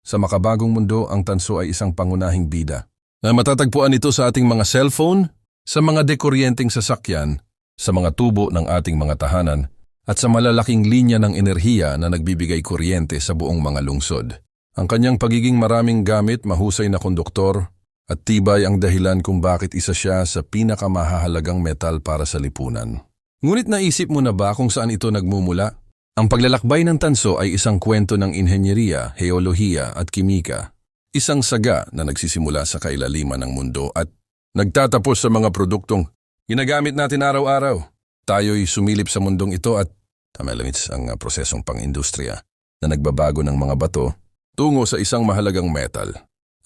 Sa makabagong mundo, ang tanso ay isang pangunahing bida. Na matatagpuan ito sa ating mga cellphone, sa mga dekuryenteng sasakyan, sa mga tubo ng ating mga tahanan, at sa malalaking linya ng enerhiya na nagbibigay kuryente sa buong mga lungsod. Ang kanyang pagiging maraming gamit, mahusay na konduktor, at tibay ang dahilan kung bakit isa siya sa pinakamahahalagang metal para sa lipunan. Ngunit naisip mo na ba kung saan ito nagmumula? Ang paglalakbay ng tanso ay isang kwento ng inhenyeriya, heolohiya at kimika. Isang saga na nagsisimula sa kailaliman ng mundo at nagtatapos sa mga produktong ginagamit natin araw-araw. Tayo'y sumilip sa mundong ito at tamalamits ang uh, prosesong pang-industriya na nagbabago ng mga bato tungo sa isang mahalagang metal.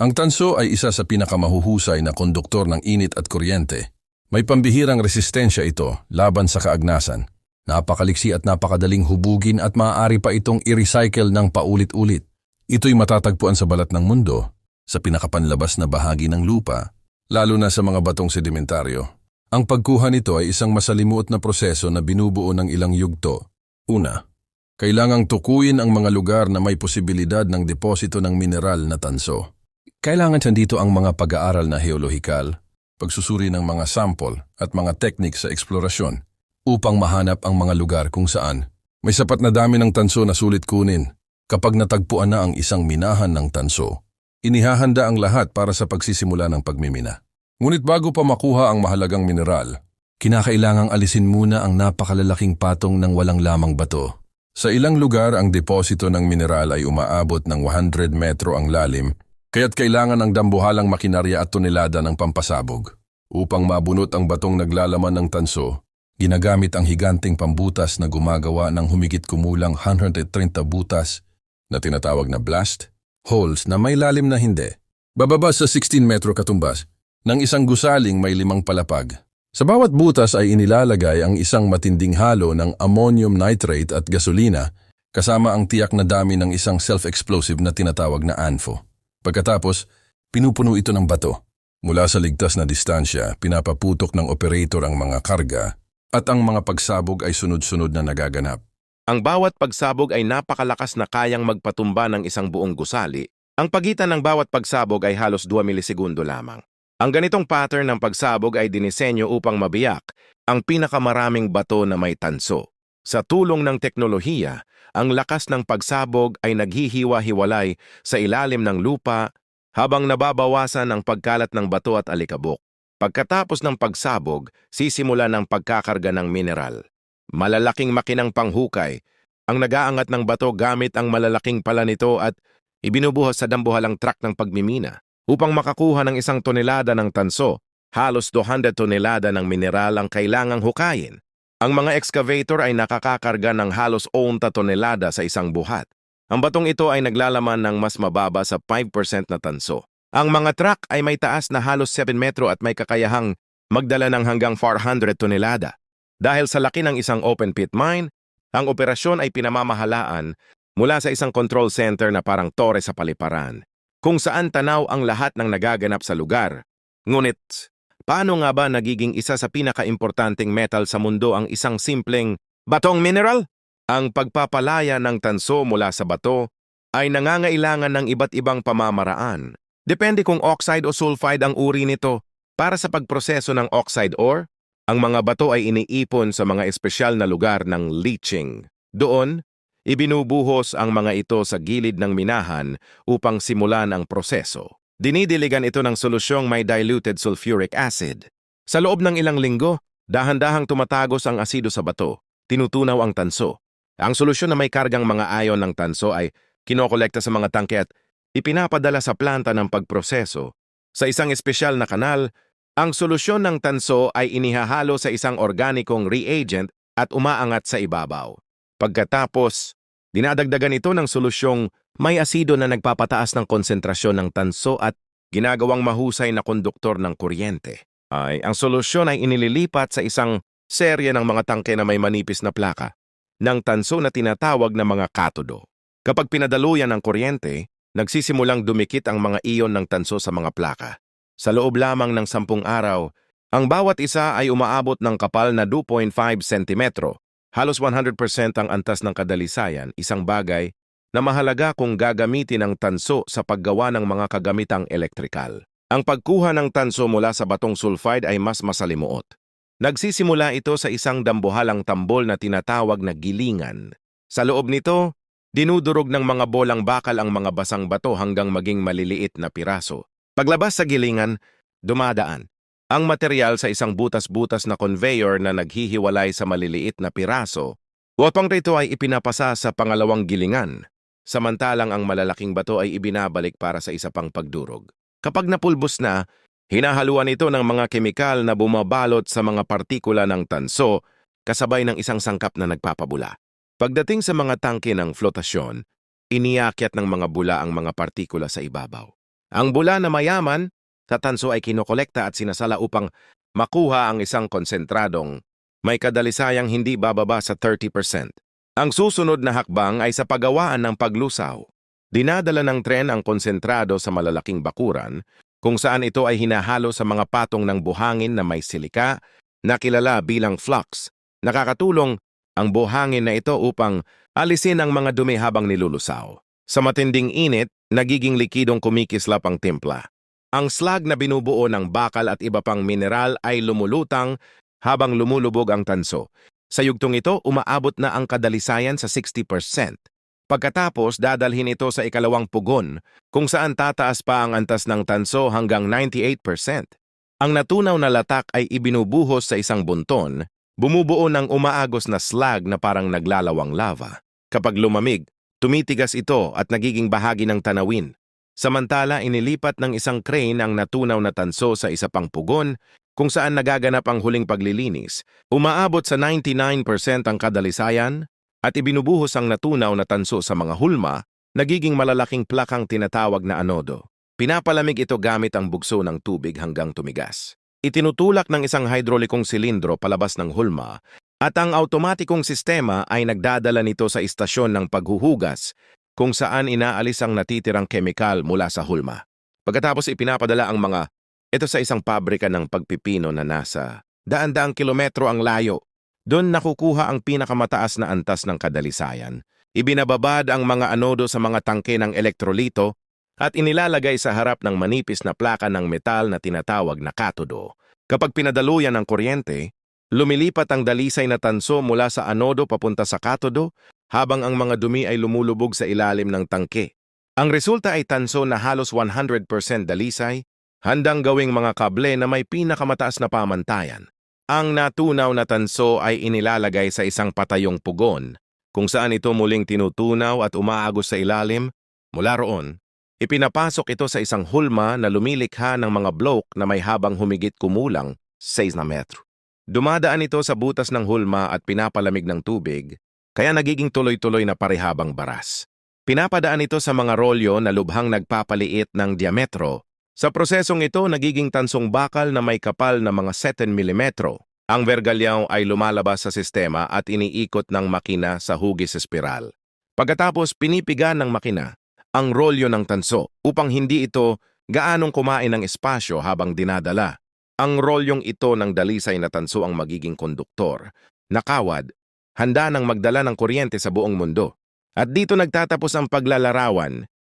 Ang tanso ay isa sa pinakamahuhusay na konduktor ng init at kuryente. May pambihirang resistensya ito laban sa kaagnasan. Napakaliksi at napakadaling hubugin at maaari pa itong i-recycle ng paulit-ulit. Ito'y matatagpuan sa balat ng mundo, sa pinakapanlabas na bahagi ng lupa, lalo na sa mga batong sedimentaryo. Ang pagkuha nito ay isang masalimuot na proseso na binubuo ng ilang yugto. Una, kailangang tukuyin ang mga lugar na may posibilidad ng deposito ng mineral na tanso. Kailangan dito ang mga pag-aaral na heolohikal, pagsusuri ng mga sample at mga teknik sa eksplorasyon upang mahanap ang mga lugar kung saan may sapat na dami ng tanso na sulit kunin. Kapag natagpuan na ang isang minahan ng tanso, inihahanda ang lahat para sa pagsisimula ng pagmimina. Ngunit bago pa makuha ang mahalagang mineral, kinakailangang alisin muna ang napakalalaking patong ng walang lamang bato. Sa ilang lugar, ang deposito ng mineral ay umaabot ng 100 metro ang lalim, kaya't kailangan ng dambuhalang makinarya at tonelada ng pampasabog. Upang mabunot ang batong naglalaman ng tanso, Ginagamit ang higanting pambutas na gumagawa ng humigit kumulang 130 butas na tinatawag na blast holes na may lalim na hindi. Bababa sa 16 metro katumbas ng isang gusaling may limang palapag. Sa bawat butas ay inilalagay ang isang matinding halo ng ammonium nitrate at gasolina kasama ang tiyak na dami ng isang self-explosive na tinatawag na ANFO. Pagkatapos, pinupuno ito ng bato. Mula sa ligtas na distansya, pinapaputok ng operator ang mga karga at ang mga pagsabog ay sunod-sunod na nagaganap. Ang bawat pagsabog ay napakalakas na kayang magpatumba ng isang buong gusali. Ang pagitan ng bawat pagsabog ay halos 2 milisegundo lamang. Ang ganitong pattern ng pagsabog ay dinisenyo upang mabiyak ang pinakamaraming bato na may tanso. Sa tulong ng teknolohiya, ang lakas ng pagsabog ay naghihiwa-hiwalay sa ilalim ng lupa habang nababawasan ang pagkalat ng bato at alikabok. Pagkatapos ng pagsabog, sisimula ng pagkakarga ng mineral. Malalaking makinang panghukay ang nagaangat ng bato gamit ang malalaking pala nito at ibinubuhos sa dambuhalang truck ng pagmimina upang makakuha ng isang tonelada ng tanso. Halos 200 tonelada ng mineral ang kailangang hukayin. Ang mga excavator ay nakakakarga ng halos 11 tonelada sa isang buhat. Ang batong ito ay naglalaman ng mas mababa sa 5% na tanso. Ang mga truck ay may taas na halos 7 metro at may kakayahang magdala ng hanggang 400 tonelada. Dahil sa laki ng isang open pit mine, ang operasyon ay pinamamahalaan mula sa isang control center na parang tore sa paliparan, kung saan tanaw ang lahat ng nagaganap sa lugar. Ngunit, paano nga ba nagiging isa sa pinakaimportanteng metal sa mundo ang isang simpleng batong mineral? Ang pagpapalaya ng tanso mula sa bato ay nangangailangan ng iba't ibang pamamaraan Depende kung oxide o sulfide ang uri nito. Para sa pagproseso ng oxide ore, ang mga bato ay iniipon sa mga espesyal na lugar ng leaching. Doon, ibinubuhos ang mga ito sa gilid ng minahan upang simulan ang proseso. Dinidiligan ito ng solusyong may diluted sulfuric acid. Sa loob ng ilang linggo, dahan-dahang tumatagos ang asido sa bato, tinutunaw ang tanso. Ang solusyon na may kargang mga ayon ng tanso ay kinokolekta sa mga tangke at ipinapadala sa planta ng pagproseso. Sa isang espesyal na kanal, ang solusyon ng tanso ay inihahalo sa isang organikong reagent at umaangat sa ibabaw. Pagkatapos, dinadagdagan ito ng solusyong may asido na nagpapataas ng konsentrasyon ng tanso at ginagawang mahusay na konduktor ng kuryente. Ay, ang solusyon ay inililipat sa isang serye ng mga tangke na may manipis na plaka ng tanso na tinatawag na mga katodo. Kapag pinadaluyan ng kuryente, nagsisimulang dumikit ang mga iyon ng tanso sa mga plaka. Sa loob lamang ng sampung araw, ang bawat isa ay umaabot ng kapal na 2.5 cm. Halos 100% ang antas ng kadalisayan, isang bagay na mahalaga kung gagamitin ang tanso sa paggawa ng mga kagamitang elektrikal. Ang pagkuha ng tanso mula sa batong sulfide ay mas masalimuot. Nagsisimula ito sa isang dambuhalang tambol na tinatawag na gilingan. Sa loob nito, dinudurog ng mga bolang bakal ang mga basang bato hanggang maging maliliit na piraso. Paglabas sa gilingan, dumadaan. Ang material sa isang butas-butas na conveyor na naghihiwalay sa maliliit na piraso. Upang rito ay ipinapasa sa pangalawang gilingan, samantalang ang malalaking bato ay ibinabalik para sa isa pang pagdurog. Kapag napulbos na, hinahaluan ito ng mga kemikal na bumabalot sa mga partikula ng tanso kasabay ng isang sangkap na nagpapabula. Pagdating sa mga tangke ng flotasyon, iniakyat ng mga bula ang mga partikula sa ibabaw. Ang bula na mayaman sa tanso ay kinokolekta at sinasala upang makuha ang isang konsentradong may kadalisayang hindi bababa sa 30%. Ang susunod na hakbang ay sa paggawaan ng paglusaw. Dinadala ng tren ang konsentrado sa malalaking bakuran kung saan ito ay hinahalo sa mga patong ng buhangin na may silika na kilala bilang flux. Nakakatulong ang buhangin na ito upang alisin ang mga dumi habang nilulusaw. Sa matinding init, nagiging likidong kumikislap ang timpla. Ang slag na binubuo ng bakal at iba pang mineral ay lumulutang habang lumulubog ang tanso. Sa yugtong ito, umaabot na ang kadalisayan sa 60%. Pagkatapos, dadalhin ito sa ikalawang pugon, kung saan tataas pa ang antas ng tanso hanggang 98%. Ang natunaw na latak ay ibinubuhos sa isang bunton, bumubuo ng umaagos na slag na parang naglalawang lava. Kapag lumamig, tumitigas ito at nagiging bahagi ng tanawin. Samantala, inilipat ng isang crane ang natunaw na tanso sa isa pang pugon kung saan nagaganap ang huling paglilinis. Umaabot sa 99% ang kadalisayan at ibinubuhos ang natunaw na tanso sa mga hulma, nagiging malalaking plakang tinatawag na anodo. Pinapalamig ito gamit ang bugso ng tubig hanggang tumigas. Itinutulak ng isang hidrolikong silindro palabas ng hulma at ang automatikong sistema ay nagdadala nito sa istasyon ng paghuhugas kung saan inaalis ang natitirang kemikal mula sa hulma. Pagkatapos ipinapadala ang mga ito sa isang pabrika ng pagpipino na nasa daan-daang kilometro ang layo. Doon nakukuha ang pinakamataas na antas ng kadalisayan. Ibinababad ang mga anodo sa mga tangke ng elektrolito at inilalagay sa harap ng manipis na plaka ng metal na tinatawag na katodo. Kapag pinadaluyan ng kuryente, lumilipat ang dalisay na tanso mula sa anodo papunta sa katodo habang ang mga dumi ay lumulubog sa ilalim ng tangke. Ang resulta ay tanso na halos 100% dalisay, handang gawing mga kable na may pinakamataas na pamantayan. Ang natunaw na tanso ay inilalagay sa isang patayong pugon, kung saan ito muling tinutunaw at umaagos sa ilalim. Mula roon, ipinapasok ito sa isang hulma na lumilikha ng mga bloke na may habang humigit kumulang 6 na metro. Dumadaan ito sa butas ng hulma at pinapalamig ng tubig, kaya nagiging tuloy-tuloy na parehabang baras. Pinapadaan ito sa mga rolyo na lubhang nagpapaliit ng diametro. Sa prosesong ito, nagiging tansong bakal na may kapal na mga 7 mm. Ang vergalyaw ay lumalabas sa sistema at iniikot ng makina sa hugis espiral. Pagkatapos, pinipiga ng makina ang rolyo ng tanso upang hindi ito gaanong kumain ng espasyo habang dinadala. Ang rolyong ito ng dalisay na tanso ang magiging konduktor. Nakawad, handa ng magdala ng kuryente sa buong mundo. At dito nagtatapos ang paglalarawan